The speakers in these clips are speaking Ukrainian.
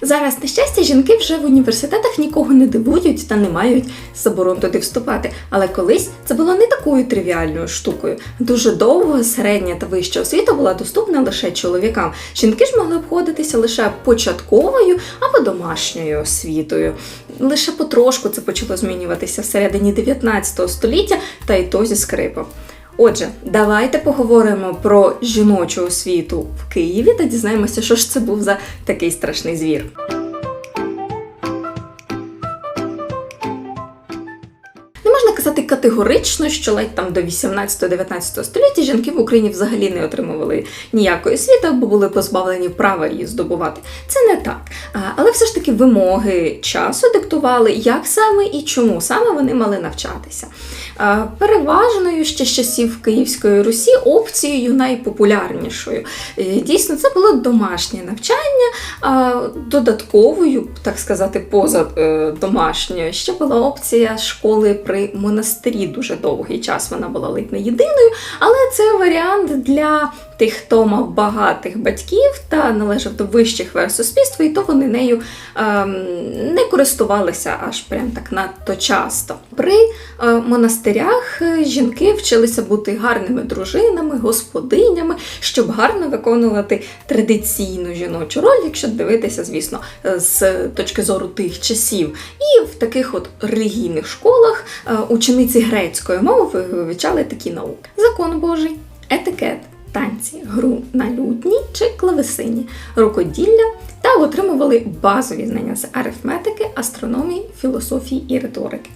Зараз, на щастя, жінки вже в університетах нікого не дивують та не мають заборон туди вступати. Але колись це було не такою тривіальною штукою. Дуже довго середня та вища освіта була доступна лише чоловікам. Жінки ж могли обходитися лише початковою або домашньою освітою. Лише потрошку це почало змінюватися всередині 19 століття, та й то зі скрипом. Отже, давайте поговоримо про жіночу освіту в Києві та дізнаємося, що ж це був за такий страшний звір. Не можна казати категорично, що ледь там до 18-19 століття жінки в Україні взагалі не отримували ніякої освіти, бо були позбавлені права її здобувати. Це не так. Але все ж таки вимоги часу диктували, як саме і чому саме вони мали навчатися. Переважною ще з часів Київської Русі опцією найпопулярнішою. Дійсно, це було домашнє навчання, а додатковою, так сказати, поза е, ще була опція школи при монастирі. Дуже довгий час вона була ледь не єдиною, але це варіант для тих, хто мав багатих батьків та належав до вищих верст суспільства, і то вони нею ем, не користувалися аж прям так надто часто. При е, монастирях е, жінки вчилися бути гарними дружинами, господинями, щоб гарно виконувати традиційну жіночу роль, якщо дивитися, звісно, е, з точки зору тих часів. І в таких от релігійних школах учениці грецької мови вивчали такі науки: закон Божий, етикет. Танці, гру на лютні чи клавесині, рукоділля та отримували базові знання з арифметики, астрономії, філософії і риторики.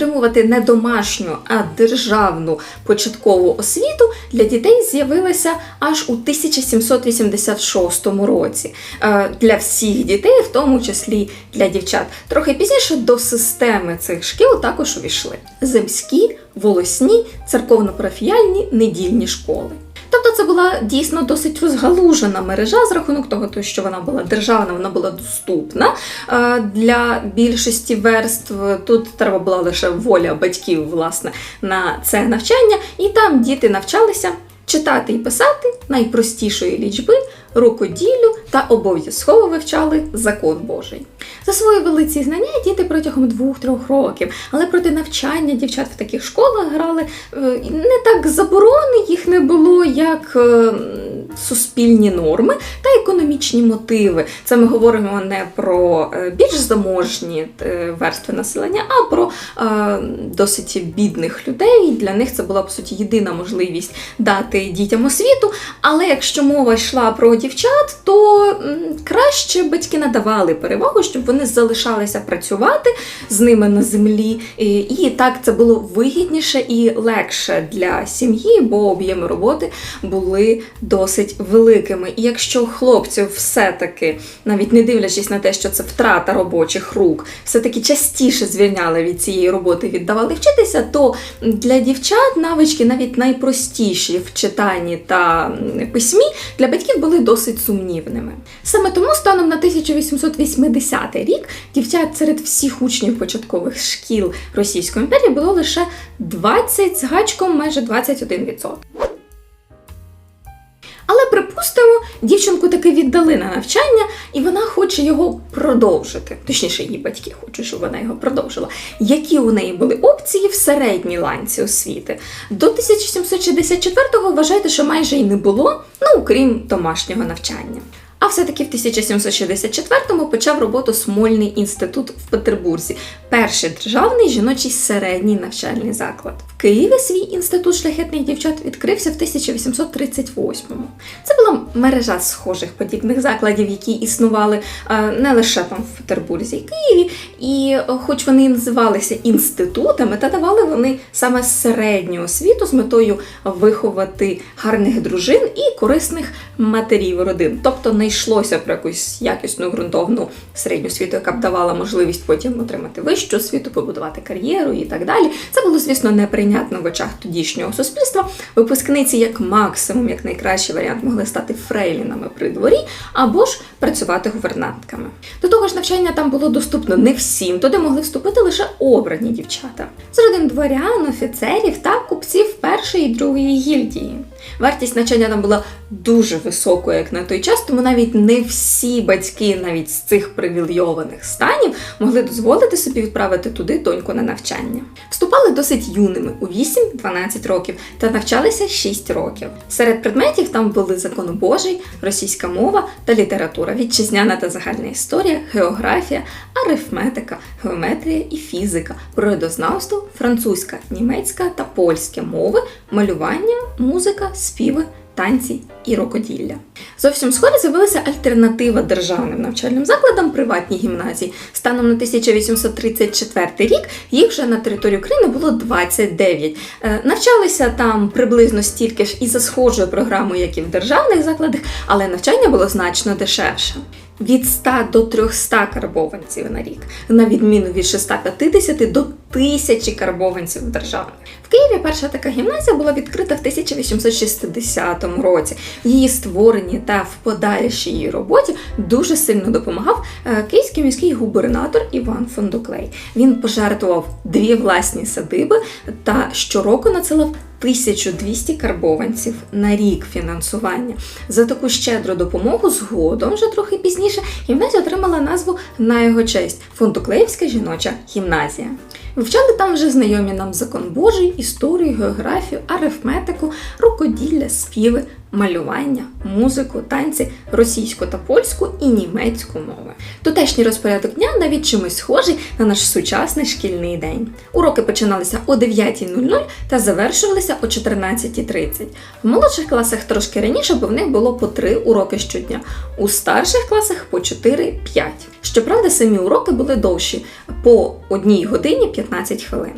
Можливість отримувати не домашню, а державну початкову освіту для дітей з'явилася аж у 1786 році. Е, Для всіх дітей, в тому числі для дівчат. Трохи пізніше до системи цих шкіл також увійшли земські, волосні, церковно-парафіяльні недільні школи. Тобто це була дійсно досить розгалужена мережа з рахунок того, що вона була державна, вона була доступна е, для більшості верств. Тут треба була лише воля батьків власне на це навчання, і там діти навчалися читати і писати найпростішої лічби, рукоділлю та обов'язково вивчали закон Божий. Засвоювали ці знання діти протягом двох-трьох років, але проти навчання дівчат в таких школах грали е, не так заборони, їх не було як е, суспільні норми та економічні мотиви. Це ми говоримо не про е, більш заможні е, верстви населення, а про е, досить бідних людей. Для них це була по суті єдина можливість дати дітям освіту. Але якщо мова йшла про дівчат, то краще батьки надавали перевагу, щоб вони залишалися працювати з ними на землі. І так це було вигідніше і легше для сім'ї, бо об'єми роботи були досить великими. І якщо хлопців все-таки, навіть не дивлячись на те, що це втрата робочих рук, все-таки частіше звільняли від цієї роботи, віддавали вчитися, то для дівчат навички навіть найпростіші в читанні та письмі для батьків були досить сумнівними. Саме тому станом на 1880 рік дівчат серед всіх учнів початкових шкіл Російської імперії було лише 20 з гачком майже 21%. Дівчинку таки віддали на навчання, і вона хоче його продовжити. Точніше, її батьки хочуть, щоб вона його продовжила. Які у неї були опції в середній ланці освіти? До 1764-го вважайте, що майже й не було, ну окрім домашнього навчання. А все-таки в 1764-му почав роботу Смольний інститут в Петербурзі, перший державний жіночий середній навчальний заклад. Києві свій інститут шляхетних дівчат відкрився в 1838-му. Це була мережа схожих подібних закладів, які існували е, не лише там в Петербурзі і Києві, і е, хоч вони називалися інститутами, та давали вони саме середню освіту з метою виховати гарних дружин і корисних матерів родин. Тобто не йшлося про якусь якісну ґрунтовну середню освіту, яка б давала можливість потім отримати вищу освіту, побудувати кар'єру і так далі. Це було, звісно, неприйнятно в очах тодішнього суспільства. Випускниці, як максимум, як найкращий варіант, могли стати фрейлінами при дворі або ж працювати гувернантками. До того ж, навчання там було доступно не всім, туди могли вступити лише обрані дівчата з родин дворян, офіцерів та купців першої і другої гільдії. Вартість навчання там була дуже високою, як на той час, тому навіть не всі батьки, навіть з цих привілейованих станів, могли дозволити собі відправити туди доньку на навчання. Вступали досить юними у 8-12 років та навчалися 6 років. Серед предметів там були закон Божий, російська мова та література, вітчизняна та загальна історія, географія, арифметика, геометрія і фізика, природознавство, французька, німецька та польська мови, малювання, музика, співи. Танці і рукоділля. Зовсім скоро з'явилася альтернатива державним навчальним закладам приватні гімназії. Станом на 1834 рік їх вже на території України було 29. Е, Навчалися там приблизно стільки ж і за схожою програмою, як і в державних закладах, але навчання було значно дешевше. Від 100 до 300 карбованців на рік, на відміну від 650 до 1000 карбованців державних. В Києві перша така гімназія була відкрита в 1860 році. В її створенні та в подальшій її роботі дуже сильно допомагав е, київський міський губернатор Іван Фондуклей. Він пожертвував дві власні садиби та щороку надсилав 1200 карбованців на рік фінансування. За таку щедру допомогу згодом, вже трохи пізніше, гімназія отримала назву на його честь Фондуклеївська жіноча гімназія. Вивчали там вже знайомі нам закон Божий, історію, географію, арифметику, рукоділля, співи, малювання, музику, танці, російську та польську і німецьку мови. Тутешній розпорядок дня навіть чимось схожий на наш сучасний шкільний день. Уроки починалися о 9.00 та завершувалися о 14.30. В молодших класах трошки раніше, бо в них було по 3 уроки щодня, у старших класах по 4-5. Щоправда, самі уроки були довші по 1 годині 15 хвилин.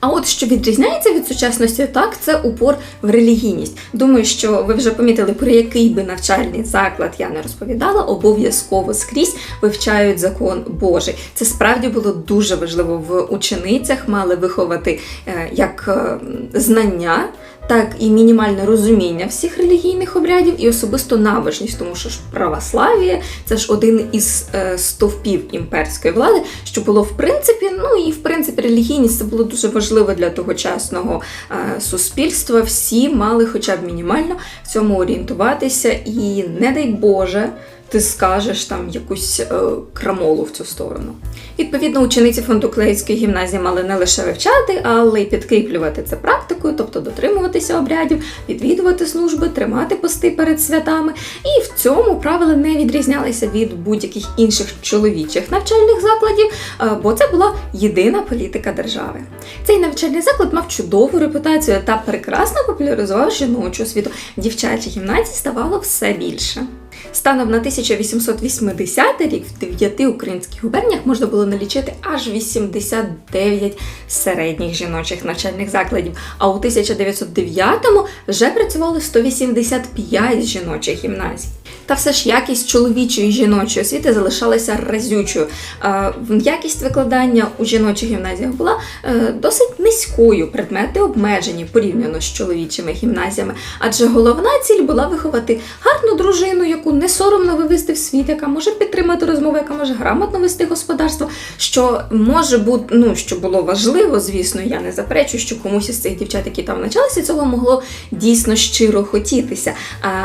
А от що відрізняється від сучасності, так це упор в релігійність. Думаю, що ви вже помітили, про який би навчальний заклад я не розповідала, обов'язково скрізь вивчають закон Божий. Це справді було дуже важливо в ученицях, мали виховати е, як е, знання. Так і мінімальне розуміння всіх релігійних обрядів, і особисто навичність, тому що ж православ'я це ж один із е, стовпів імперської влади, що було в принципі, ну і в принципі релігійність це було дуже важливо для тогочасного е, суспільства. Всі мали хоча б мінімально в цьому орієнтуватися, і не дай Боже. Ти скажеш там якусь е, крамолу в цю сторону. Відповідно, учениці Фондуклеївської гімназії мали не лише вивчати, але й підкріплювати це практикою, тобто дотримуватися обрядів, відвідувати служби, тримати пости перед святами. І в цьому правила не відрізнялися від будь-яких інших чоловічих навчальних закладів, е, бо це була єдина політика держави. Цей навчальний заклад мав чудову репутацію та прекрасно популяризував жіночу освіту. Дівчачі гімназії ставало все більше. Станом на 1880 рік в дев'яти українських губерніях можна було налічити аж 89 середніх жіночих навчальних закладів. А у 1909-му вже працювало 185 жіночих гімназій. Та все ж якість чоловічої і жіночої освіти залишалася разючою. Е, Якість викладання у жіночих гімназіях була е, досить низькою, предмети обмежені порівняно з чоловічими гімназіями, адже головна ціль була виховати гарну дружину, яку не соромно вивести в світ, яка може підтримати розмови, яка може грамотно вести господарство, що може бути, ну що було важливо, звісно, я не заперечую, що комусь із цих дівчат, які там навчалися, цього могло дійсно щиро хотітися.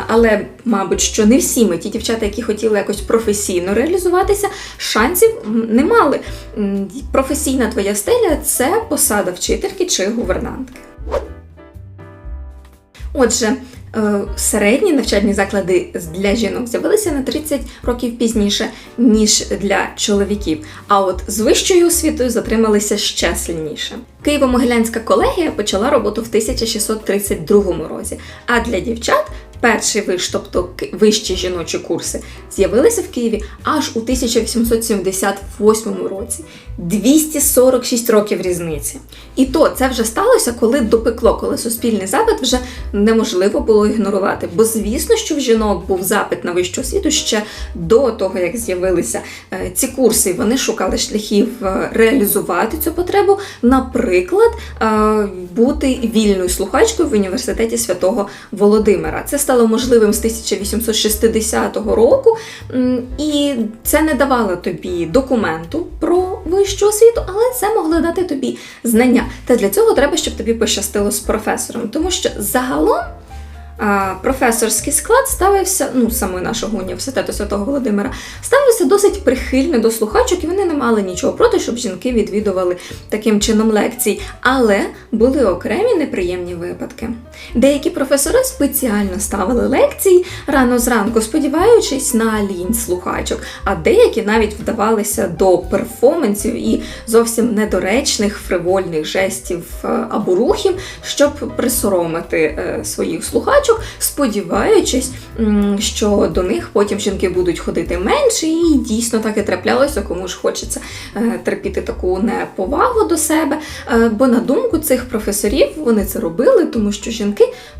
Але, мабуть, що не всі ми, ті дівчата, які хотіли якось професійно реалізуватися, шансів не мали. Професійна твоя стеля це посада вчительки чи гувернантки. Отже, е, середні навчальні заклади для жінок з'явилися на 30 років пізніше, ніж для чоловіків. А от з вищою освітою затрималися ще сильніше. Києво-Могилянська колегія почала роботу в 1632 році, а для дівчат перший виш, тобто вищі жіночі курси, з'явилися в Києві аж у 1878 році. 246 років різниці. І то це вже сталося, коли допекло, коли суспільний запит вже неможливо було ігнорувати. Бо звісно, що в жінок був запит на вищу освіту ще до того, як з'явилися е, ці курси. Вони шукали шляхів е, реалізувати цю потребу. Наприклад, е, бути вільною слухачкою в університеті святого Володимира. Це стало можливим з 1860 року, і це не давало тобі документу про вищу освіту, але це могло дати тобі знання. Та для цього треба, щоб тобі пощастило з професором, тому що загалом. Професорський склад ставився, ну саме нашого університету Святого Володимира, ставився досить прихильно до слухачок, і вони не мали нічого проти, щоб жінки відвідували таким чином лекцій. Але були окремі неприємні випадки. Деякі професори спеціально ставили лекції рано зранку, сподіваючись на лінь слухачок, а деякі навіть вдавалися до перформансів і зовсім недоречних фривольних жестів е, або рухів, щоб присоромити е, своїх слухачок, сподіваючись, що до них потім жінки будуть ходити менше, і дійсно так і траплялося, кому ж хочеться е, терпіти таку неповагу до себе. Бо на думку цих професорів вони це робили, тому що жінки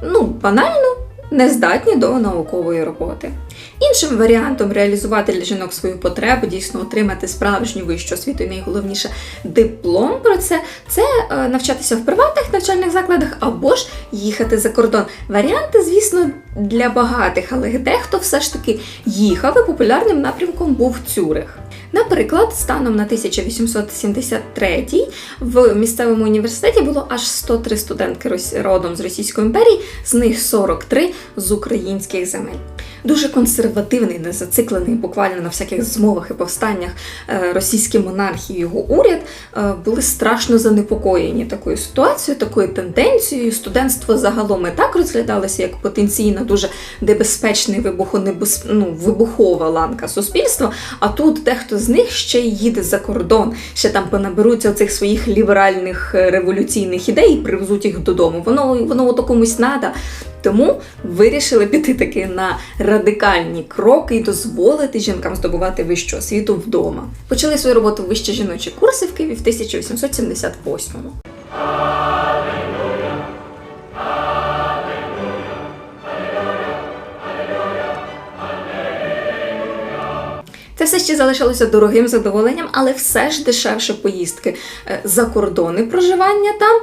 ну банально не здатні до наукової роботи. Іншим варіантом реалізувати для жінок свою потребу, дійсно отримати справжню вищу освіту і найголовніше диплом про це, це е, навчатися в приватних навчальних закладах або ж їхати за кордон. Варіанти, звісно, для багатих, але дехто все ж таки їхав і популярним напрямком був Цюрих. Наприклад, станом на 1873 в місцевому університеті було аж 103 студентки родом з Російської імперії, з них 43 з українських земель. Дуже консервативний, не зациклений буквально на всяких змовах і повстаннях е, російські монархи і його уряд е, були страшно занепокоєні такою ситуацією, такою тенденцією. Студентство загалом і так розглядалося як потенційно дуже небезпечний вибухонебез... ну, вибухова ланка суспільства. А тут дехто з них ще й їде за кордон, ще там понаберуться оцих своїх ліберальних е, революційних ідей і привезуть їх додому. Воно воно ото комусь надо. Тому вирішили піти таки на радикальні кроки і дозволити жінкам здобувати вищу освіту вдома. Почали свою роботу вище жіночі курси в Києві в 1878-му. Все ще залишилося дорогим задоволенням, але все ж дешевше поїздки е, за кордони проживання там.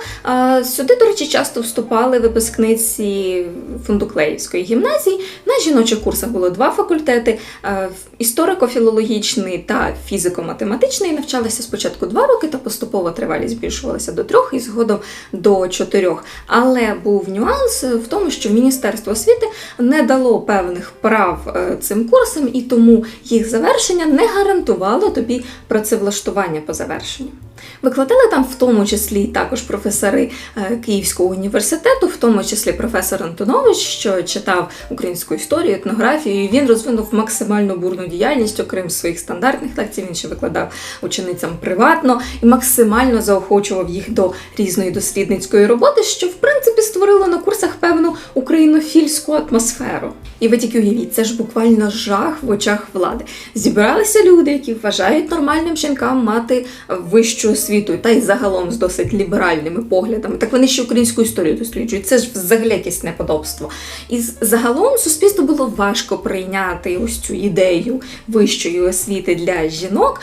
Сюди, до речі, часто вступали випускниці Фундуклеївської гімназії. На жіночих курсах було два факультети: е, історико-філологічний та фізико-математичний. Навчалися спочатку два роки, та поступово тривалість збільшувалася до трьох і згодом до чотирьох. Але був нюанс в тому, що Міністерство освіти не дало певних прав е, цим курсам, і тому їх завершення не гарантувало тобі працевлаштування по завершенню. Викладали там в тому числі також професори е, Київського університету, в тому числі професор Антонович, що читав українську історію, етнографію. і Він розвинув максимально бурну діяльність, окрім своїх стандартних лекцій. Він ще викладав ученицям приватно і максимально заохочував їх до різної дослідницької роботи, що в принципі створило на курсах певну українофільську атмосферу. І ви тільки уявіть, це ж буквально жах в очах влади. Зібралися люди, які вважають нормальним жінкам мати вищу освіту, та й загалом з досить ліберальними поглядами. Так вони ще українську історію досліджують. Це ж взагалі якесь неподобство. І загалом суспільству було важко прийняти ось цю ідею вищої освіти для жінок.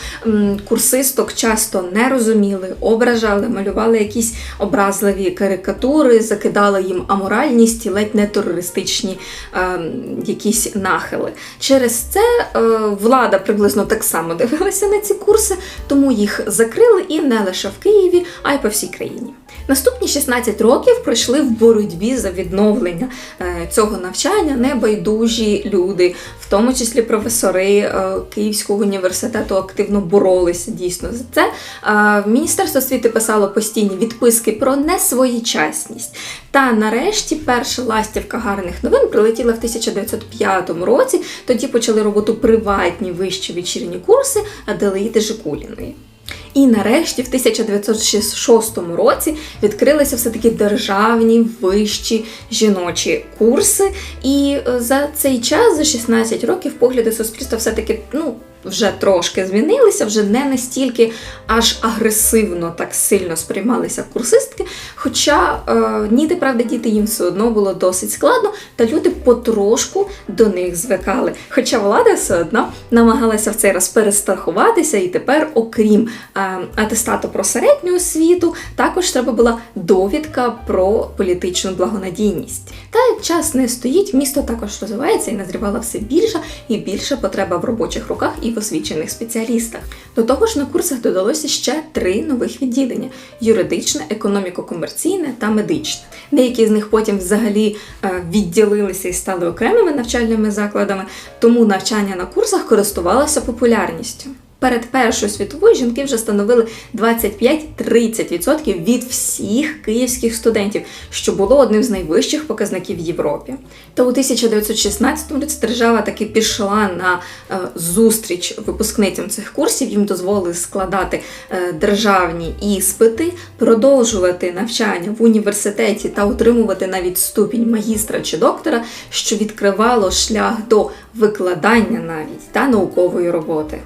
Курсисток часто не розуміли, ображали, малювали якісь образливі карикатури, закидали їм аморальність і ледь не терористичні ем, якісь нахили. Через це е, влада приблизно так само дивилася на ці курси, тому їх закрили і не лише в Києві, а й по всій країні. Наступні 16 років пройшли в боротьбі за відновлення е, цього навчання небайдужі люди, в тому числі професори е, Київського університету активно боролися дійсно за це. Е, Міністерство освіти писало постійні відписки про несвоєчасність. Та нарешті перша ластівка гарних новин прилетіла в 1905 році. Тоді почали роботу приватні вищі вечірні курси Аделаїди Жикуліної. І нарешті, в 1906 році, відкрилися все-таки державні вищі жіночі курси. І е, за цей час, за 16 років, погляди суспільства все-таки ну, вже трошки змінилися, вже не настільки аж агресивно так сильно сприймалися курсистки. Хоча е, ніде, правда, діти їм все одно було досить складно, та люди потрошку до них звикали. Хоча влада все одно намагалася в цей раз перестрахуватися, і тепер, окрім е, атестату про середню освіту, також треба була довідка про політичну благонадійність. Та як час не стоїть, місто також розвивається і назрівала все більша і більша потреба в робочих руках і освічених спеціалістах. До того ж, на курсах додалося ще три нових відділення: юридичне, економіко-комерційне та медичне. Деякі з них потім взагалі е, відділилися і стали окремими навчальними закладами, тому навчання на курсах користувалося популярністю. Перед Першою світовою жінки вже становили 25-30% від всіх київських студентів, що було одним з найвищих показників в Європі. Та у 1916 році держава таки пішла на е, зустріч випускницям цих курсів. Їм дозволили складати е, державні іспити, продовжувати навчання в університеті та отримувати навіть ступінь магістра чи доктора, що відкривало шлях до викладання навіть та наукової роботи.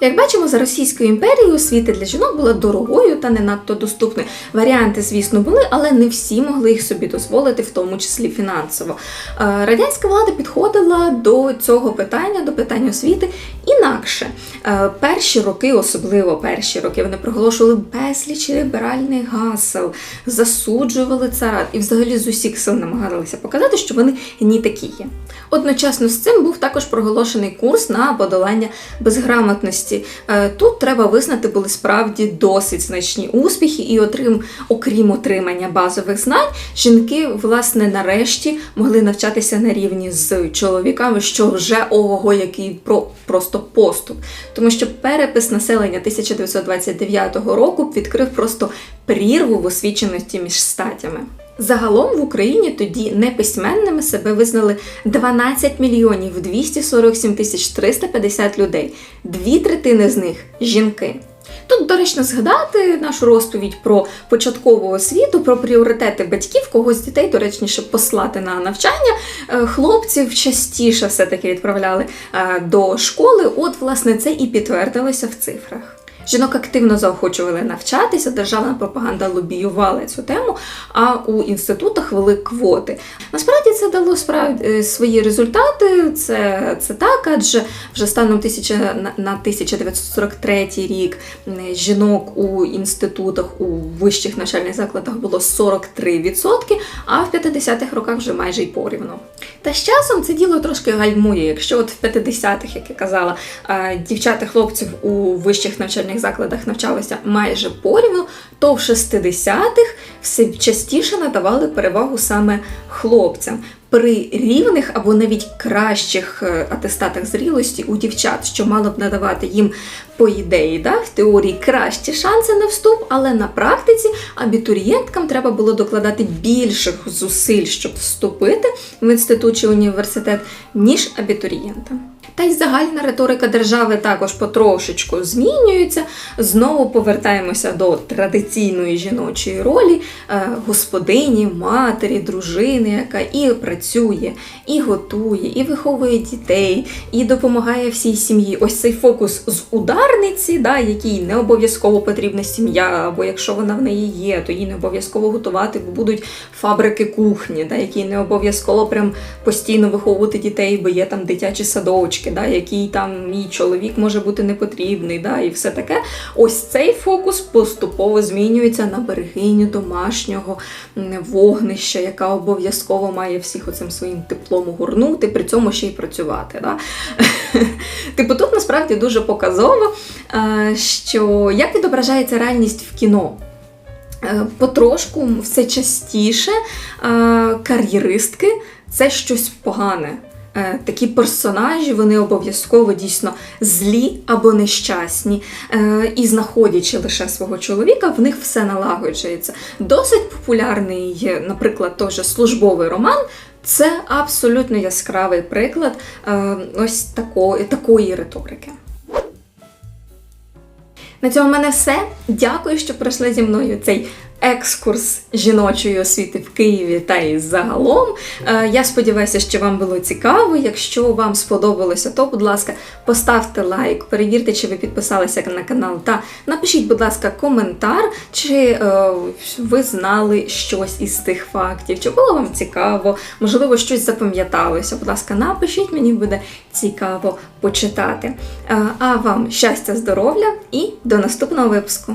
Як бачимо, за Російською імперією освіта для жінок була дорогою та не надто доступною. Варіанти, звісно, були, але не всі могли їх собі дозволити, в тому числі фінансово. Е, Радянська влада підходила до цього питання, до питання освіти інакше. Е, Перші роки, особливо перші роки, вони проголошували безліч ліберальних гасел, засуджували царат і взагалі з усіх сил намагалися показати, що вони не такі є. Одночасно з цим був також проголошений курс на подолання безграмотності. Е, Тут треба визнати, були справді досить значні успіхи, і отрим, окрім отримання базових знань, жінки, власне, нарешті могли навчатися на рівні з чоловіками, що вже ого, який про просто поступ. Тому що перепис населення 1929 року відкрив просто прірву в освіченості між статями. Загалом в Україні тоді неписьменними себе визнали 12 мільйонів 247 тисяч 350 людей. Дві третини з них жінки. Тут доречно згадати нашу розповідь про початкову освіту, про пріоритети батьків, когось дітей доречніше послати на навчання. Е, Хлопців частіше все-таки відправляли е, до школи. От, власне, це і підтвердилося в цифрах. Жінок активно заохочували навчатися, державна пропаганда лобіювала цю тему, а у інститутах вели квоти. Насправді це дало справді е, свої результати. Це, це так, адже вже станом тисяча, на, на 1943 рік жінок у інститутах у вищих навчальних закладах було 43%, а в 50-х роках вже майже й порівну. Та з часом це діло трошки гальмує. Якщо от в 50-х, як я казала, е, дівчата хлопців у вищих навчальних закладах навчалися майже порівну, то в 60-х все частіше надавали перевагу саме хлопцям. При рівних або навіть кращих е, атестатах зрілості у дівчат, що мало б надавати їм по ідеї, да, в теорії кращі шанси на вступ, але на практиці абітурієнткам треба було докладати більших зусиль, щоб вступити в інститут чи університет, ніж абітурієнтам. Та й загальна риторика держави також потрошечку змінюється. Знову повертаємося до традиційної жіночої ролі е, господині, матері, дружини, яка і працює, і готує, і виховує дітей, і допомагає всій сім'ї. Ось цей фокус з ударниці, да, якій не обов'язково потрібна сім'я, або якщо вона в неї є, то їй не обов'язково готувати, бо будуть фабрики кухні, да, які не обов'язково прям постійно виховувати дітей, бо є там дитячі садочки, да, який там мій чоловік може бути не потрібний, да, і все таке. Ось цей фокус поступово змінюється на берегиню домашнього вогнища, яка обов'язково має всіх оцим своїм теплом огорнути, при цьому ще й працювати. Да? Типу, тут насправді дуже показово, що як відображається реальність в кіно. Е, Потрошку все частіше е, кар'єристки це щось погане. Е, Такі персонажі вони обов'язково дійсно злі або нещасні. Е, І знаходячи лише свого чоловіка, в них все налагоджується. Досить популярний, наприклад, теж службовий роман. Це абсолютно яскравий приклад е, ось такої, такої риторики. На цьому в мене все. Дякую, що пройшли зі мною цей екскурс жіночої освіти в Києві та і загалом. Е, Я сподіваюся, що вам було цікаво. Якщо вам сподобалося, то, будь ласка, поставте лайк, перевірте, чи ви підписалися на канал, та напишіть, будь ласка, коментар, чи е, ви знали щось із тих фактів, чи було вам цікаво, можливо, щось запам'яталося. Будь ласка, напишіть, мені буде цікаво почитати. Е, А вам щастя, здоров'я і до наступного випуску!